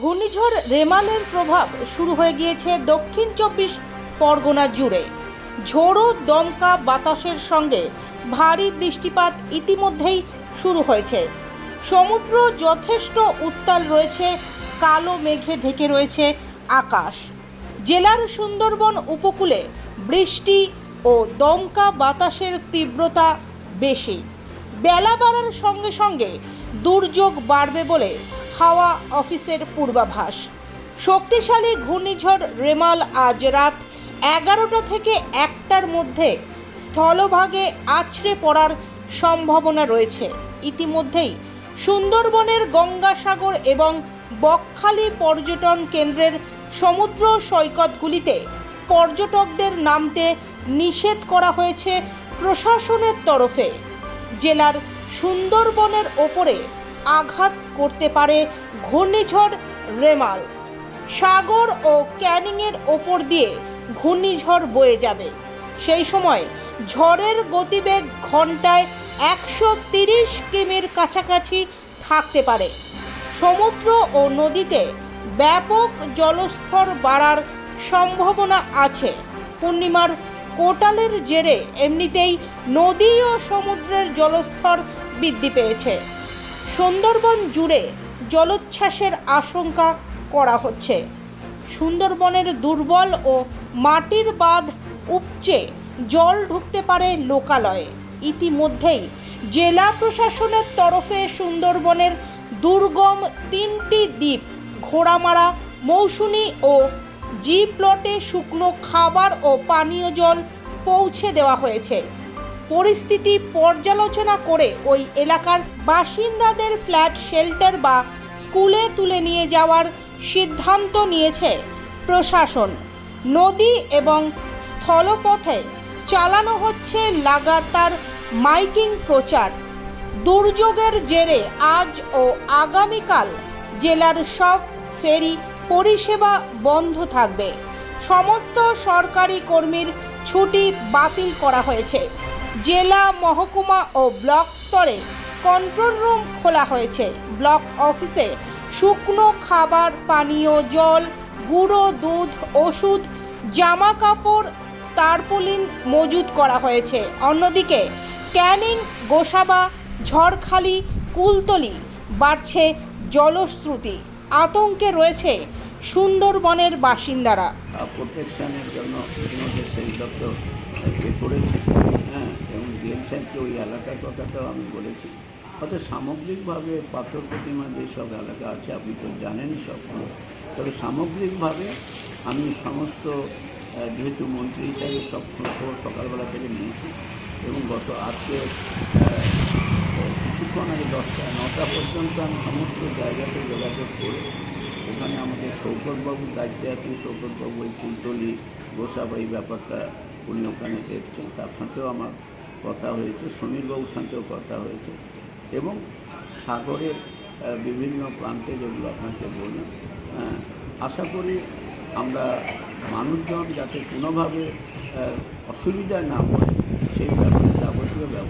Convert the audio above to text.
ঘূর্ণিঝড় রেমালের প্রভাব শুরু হয়ে গিয়েছে দক্ষিণ চব্বিশ পরগনা জুড়ে। ঝোড়ো দমকা বাতাসের সঙ্গে ভারী বৃষ্টিপাত ইতিমধ্যেই শুরু হয়েছে। সমুদ্র যথেষ্ট উত্তাল রয়েছে, কালো মেঘে ঢেকে রয়েছে আকাশ। জেলার সুন্দরবন উপকূলে বৃষ্টি ও দমকা বাতাসের তীব্রতা বেশি। বেলা বাড়ার সঙ্গে সঙ্গে দুর্যোগ বাড়বে বলে হাওয়া অফিসের পূর্বাভাস। শক্তিশালী ঘূর্ণিঝড় রেমাল আজ রাত এগারোটা থেকে একটার মধ্যে স্থলভাগে আছড়ে পড়ার সম্ভাবনা রয়েছে। ইতিমধ্যেই সুন্দরবনের গঙ্গাসাগর এবং বকখালি পর্যটন কেন্দ্রের সমুদ্র সৈকতগুলিতে পর্যটকদের নামতে নিষেধ করা হয়েছে প্রশাসনের তরফে। জেলার সুন্দরবনের ওপরে আঘাত করতে পারে ঘূর্ণিঝড় রেমাল। সাগর ও ক্যানিংয়ের ওপর দিয়ে ঘূর্ণিঝড় বয়ে যাবে। সেই সময় ঝড়ের গতিবেগ ঘন্টায় একশো তিরিশ কিমির কাছাকাছি থাকতে পারে। সমুদ্র ও নদীতে ব্যাপক জলস্তর বাড়ার সম্ভাবনা আছে। পূর্ণিমার কোটালের জেরে এমনিতেই নদী ও সমুদ্রের জলস্তর বৃদ্ধি পেয়েছে। সুন্দরবন জুড়ে জলোচ্ছ্বাসের আশঙ্কা করা হচ্ছে। সুন্দরবনের দুর্বল ও মাটির বাঁধ উপচে জল ঢুকতে পারে লোকালয়ে। ইতিমধ্যেই জেলা প্রশাসনের তরফে সুন্দরবনের দুর্গম তিনটি দ্বীপ, ঘোড়ামারা মৌসুমী ও জি প্লটে শুকনো খাবার ও পানীয় জল পৌঁছে দেওয়া হয়েছে। পরিস্থিতি পর্যালোচনা করে ওই এলাকার বাসিন্দাদের ফ্ল্যাট, শেল্টার বা স্কুলে তুলে নিয়ে যাওয়ার সিদ্ধান্ত নিয়েছে প্রশাসন। নদী এবং স্থলপথে চালানো হচ্ছে লাগাতার মাইকিং প্রচার। দুর্যোগের জেরে আজ ও আগামীকাল জেলার সব ফেরি পরিষেবা বন্ধ থাকবে। সমস্ত সরকারি কর্মীর ছুটি বাতিল করা হয়েছে। জেলা মহকুমা ও ব্লক স্তরে কন্ট্রোল রুম খোলা হয়েছে। ব্লক অফিসে শুকনো খাবার, পানীয় জল, গুঁড়ো, দুধ, ওষুধ জামা কাপড় তারপুলিন মজুত করা হয়েছে। অন্যদিকে ক্যানিং, গোসাবা, ঝড়খালি, কুলতলি বাড়ছে জলশ্রুতি আতঙ্কে রয়েছে সুন্দরবনের বাসিন্দারা। প্রোটেকশনের জন্য দপ্তর হ্যাঁ এবং ওই এলাকার কথাটাও আমি বলেছি। হয়তো সামগ্রিকভাবে পাথর প্রতিমা যেসব এলাকা আছে, আপনি তো জানেন সব তবে সামগ্রিকভাবে আমি সমস্ত যেহেতু মন্ত্রী হিসাবে সব খবর সকালবেলা থেকে নিয়েছি, এবং গত আজকে কিছুক্ষণ আগে দশটা, নটা পর্যন্ত আমি সমস্ত জায়গাতে যোগাযোগ করে ওখানে আমাদের সৌকতবাবুর দায়িত্বে আছেন সৌকতবাবু ওই কুলতলি গোসাবাই ব্যাপারটা উনি ওখানে দেখছেন। তার সাথেও আমার কথা হয়েছে সমীরবাবুর সাথেও কথা হয়েছে এবং সাগরের বিভিন্ন প্রান্তে যেগুলো আপনাকে বললাম হ্যাঁ, আশা করি আমরা মানুষজন যাতে কোনোভাবে অসুবিধা না পড়ে সেই ব্যাপারে যাবতীয় ব্যবস্থা